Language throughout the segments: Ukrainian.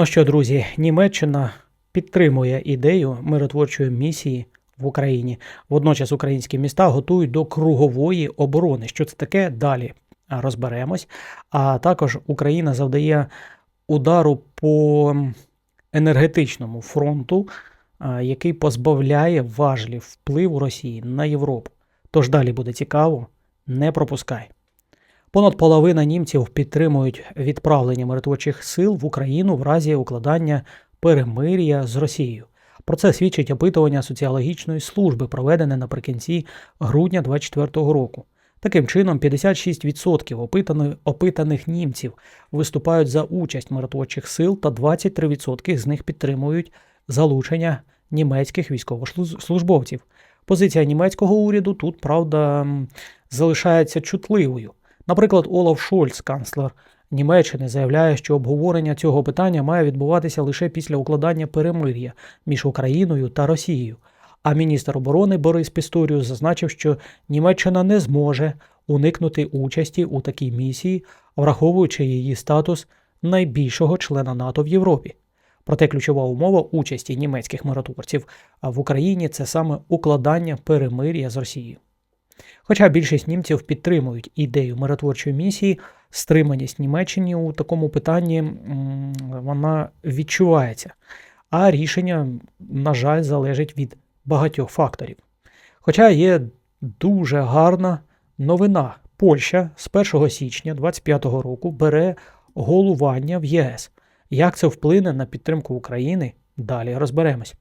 Ну що, друзі, Німеччина підтримує ідею миротворчої місії в Україні. Водночас українські міста готують до кругової оборони. Що це таке? Далі розберемось. А також Україна завдає удару по енергетичному фронту, який позбавляє важлів впливу Росії на Європу. Тож далі буде цікаво, не пропускай. Понад половина німців підтримують відправлення миротворчих сил в Україну в разі укладання перемир'я з Росією. Про це свідчить опитування соціологічної служби, проведене наприкінці грудня 2024 року. Таким чином, 56% опитаних, опитаних німців виступають за участь миротворчих сил, та 23% з них підтримують залучення німецьких військовослужбовців. Позиція німецького уряду тут, правда, залишається чутливою. Наприклад, Олаф Шольц, канцлер Німеччини, заявляє, що обговорення цього питання має відбуватися лише після укладання перемир'я між Україною та Росією. А міністр оборони Борис Пісторіус зазначив, що Німеччина не зможе уникнути участі у такій місії, враховуючи її статус найбільшого члена НАТО в Європі. Проте ключова умова участі німецьких миротворців в Україні це саме укладання перемир'я з Росією. Хоча більшість німців підтримують ідею миротворчої місії, стриманість Німеччині у такому питанні вона відчувається. А рішення, на жаль, залежить від багатьох факторів. Хоча є дуже гарна новина. Польща з 1 січня 2025 року бере голування в ЄС. Як це вплине на підтримку України? Далі розберемось.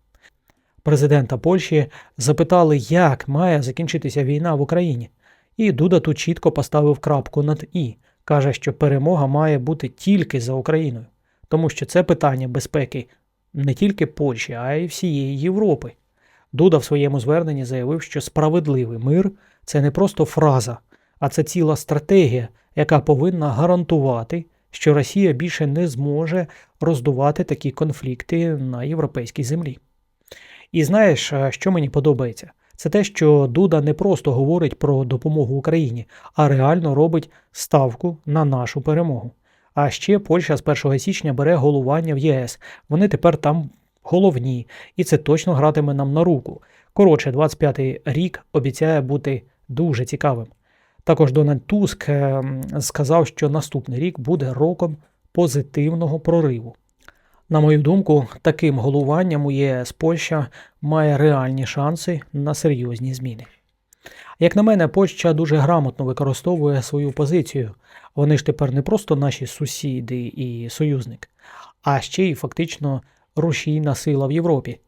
Президента Польщі запитали, як має закінчитися війна в Україні. І Дуда тут чітко поставив крапку над І. Каже, що перемога має бути тільки за Україною, тому що це питання безпеки не тільки Польщі, а й всієї Європи. Дуда в своєму зверненні заявив, що справедливий мир це не просто фраза, а це ціла стратегія, яка повинна гарантувати, що Росія більше не зможе роздувати такі конфлікти на європейській землі. І знаєш, е, що мені подобається? Це те, що Дуда не просто говорить про допомогу Україні, а реально робить ставку на нашу перемогу. А ще Польща з 1 січня бере головування в ЄС. Вони тепер там головні, і це точно гратиме нам на руку. Коротше, 25-й рік обіцяє бути дуже цікавим. Також Дональд Туск е, сказав, що наступний рік буде роком позитивного прориву. На мою думку, таким головуванням у ЄС Польща має реальні шанси на серйозні зміни. Як на мене, Польща дуже грамотно використовує свою позицію. Вони ж тепер не просто наші сусіди і союзник, а ще й фактично рушійна сила в Європі.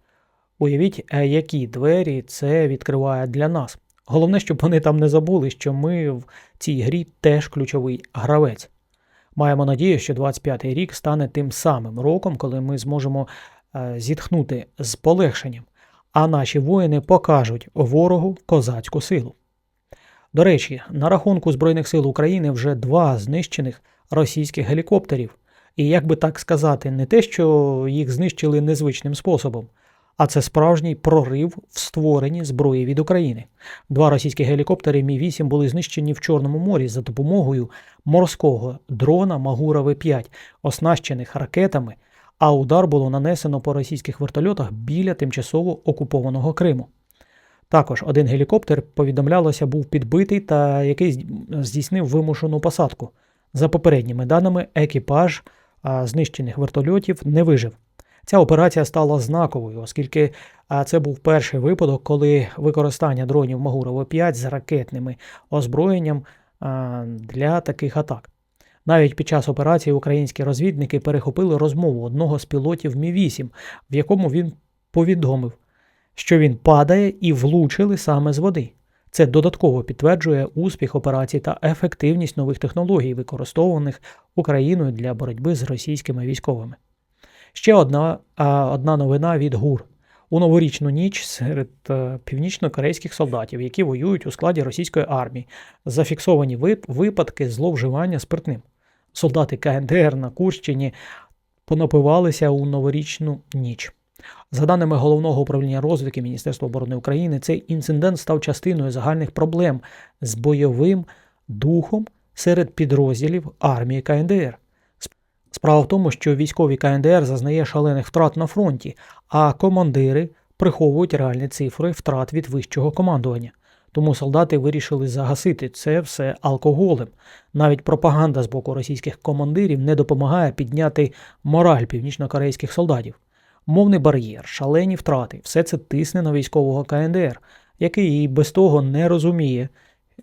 Уявіть, е, які двері це відкриває для нас. Головне, щоб вони там не забули, що ми в цій грі теж ключовий гравець. Маємо надію, що 25-й рік стане тим самим роком, коли ми зможемо е, зітхнути з полегшенням, а наші воїни покажуть ворогу козацьку силу. До речі, на рахунку Збройних сил України вже два знищених російських гелікоптерів. І як би так сказати, не те, що їх знищили незвичним способом, а це справжній прорив в створенні зброї від України. Два російські гелікоптери Мі-8 були знищені в Чорному морі за допомогою морського дрона Магура В5, оснащених ракетами, а удар було нанесено по російських вертольотах біля тимчасово окупованого Криму. Також один гелікоптер, повідомлялося, був підбитий та який здійснив вимушену посадку. За попередніми даними, екіпаж знищених вертольотів не вижив. Ця операція стала знаковою, оскільки це був перший випадок, коли використання дронів Магурова 5 з ракетним озброєнням для таких атак. Навіть під час операції українські розвідники перехопили розмову одного з пілотів Мі-8, в якому він повідомив, що він падає і влучили саме з води. Це додатково підтверджує успіх операцій та ефективність нових технологій, використовуваних Україною для боротьби з російськими військовими. Ще одна, одна новина від ГУР. У новорічну ніч серед е, північно-корейських солдатів, які воюють у складі російської армії, зафіксовані випадки зловживання спиртним. Солдати КНДР на Курщині понапивалися у новорічну ніч. За даними головного управління розвідки Міністерства оборони України, цей інцидент став частиною загальних проблем з бойовим духом серед підрозділів армії КНДР. Справа в тому, що військовий КНДР зазнає шалених втрат на фронті, а командири приховують реальні цифри втрат від вищого командування. Тому солдати вирішили загасити це все алкоголем. Навіть пропаганда з боку російських командирів не допомагає підняти мораль північнокорейських солдатів. Мовний бар'єр, шалені втрати все це тисне на військового КНДР, який і без того не розуміє,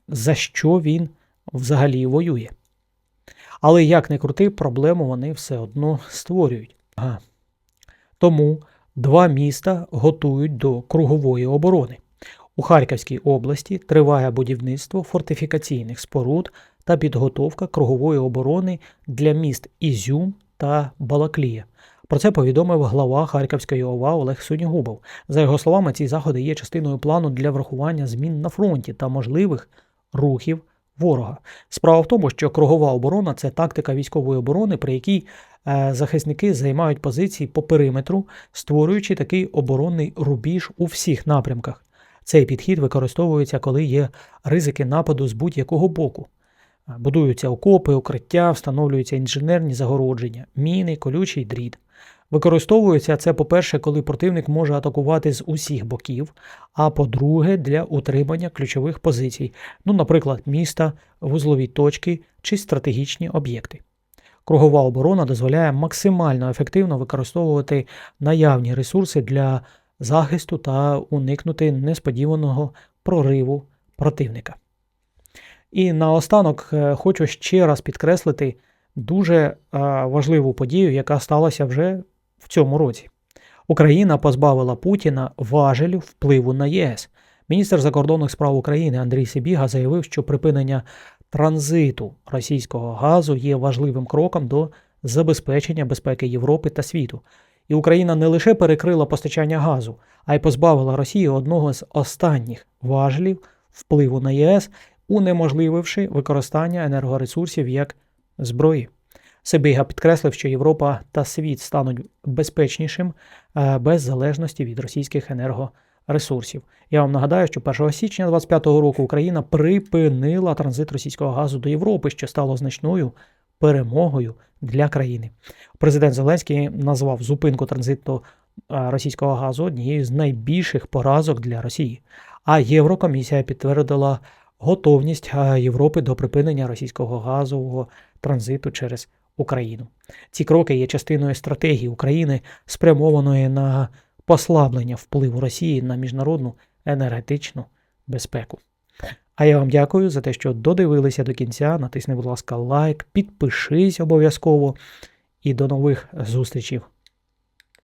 за що він взагалі воює. Але як не крути, проблему вони все одно створюють. Ага. Тому два міста готують до кругової оборони. У Харківській області триває будівництво фортифікаційних споруд та підготовка кругової оборони для міст Ізюм та Балаклія. Про це повідомив глава Харківської ОВА Олег Сунігубов. За його словами, ці заходи є частиною плану для врахування змін на фронті та можливих рухів ворога. Справа в тому, що кругова оборона це тактика військової оборони, при якій е, захисники займають позиції по периметру, створюючи такий оборонний рубіж у всіх напрямках. Цей підхід використовується, коли є ризики нападу з будь-якого боку. Е, Будуються окопи, укриття, встановлюються інженерні загородження, міни, колючий дріт. Використовується це, по-перше, коли противник може атакувати з усіх боків, а по-друге, для утримання ключових позицій, ну, наприклад, міста, вузлові точки чи стратегічні об'єкти. Кругова оборона дозволяє максимально ефективно використовувати наявні ресурси для захисту та уникнути несподіваного прориву противника. І наостанок е, хочу ще раз підкреслити дуже е, важливу подію, яка сталася вже в цьому році. Україна позбавила Путіна важелю впливу на ЄС. Міністр закордонних справ України Андрій Сибіга заявив, що припинення транзиту російського газу є важливим кроком до забезпечення безпеки Європи та світу. І Україна не лише перекрила постачання газу, а й позбавила Росію одного з останніх важелів впливу на ЄС, унеможлививши використання енергоресурсів як зброї. Сибіга підкреслив, що Європа та світ стануть безпечнішим е, без залежності від російських енергоресурсів. Я вам нагадаю, що 1 січня 2025 року Україна припинила транзит російського газу до Європи, що стало значною перемогою для країни. Президент Зеленський назвав зупинку транзиту е, російського газу однією з найбільших поразок для Росії. А Єврокомісія підтвердила готовність е, Європи до припинення російського газового транзиту через Україну. Ці кроки є частиною стратегії України, спрямованої на послаблення впливу Росії на міжнародну енергетичну безпеку. А я вам дякую за те, що додивилися до кінця. Натисни, будь ласка, лайк, підпишись обов'язково і до нових зустрічей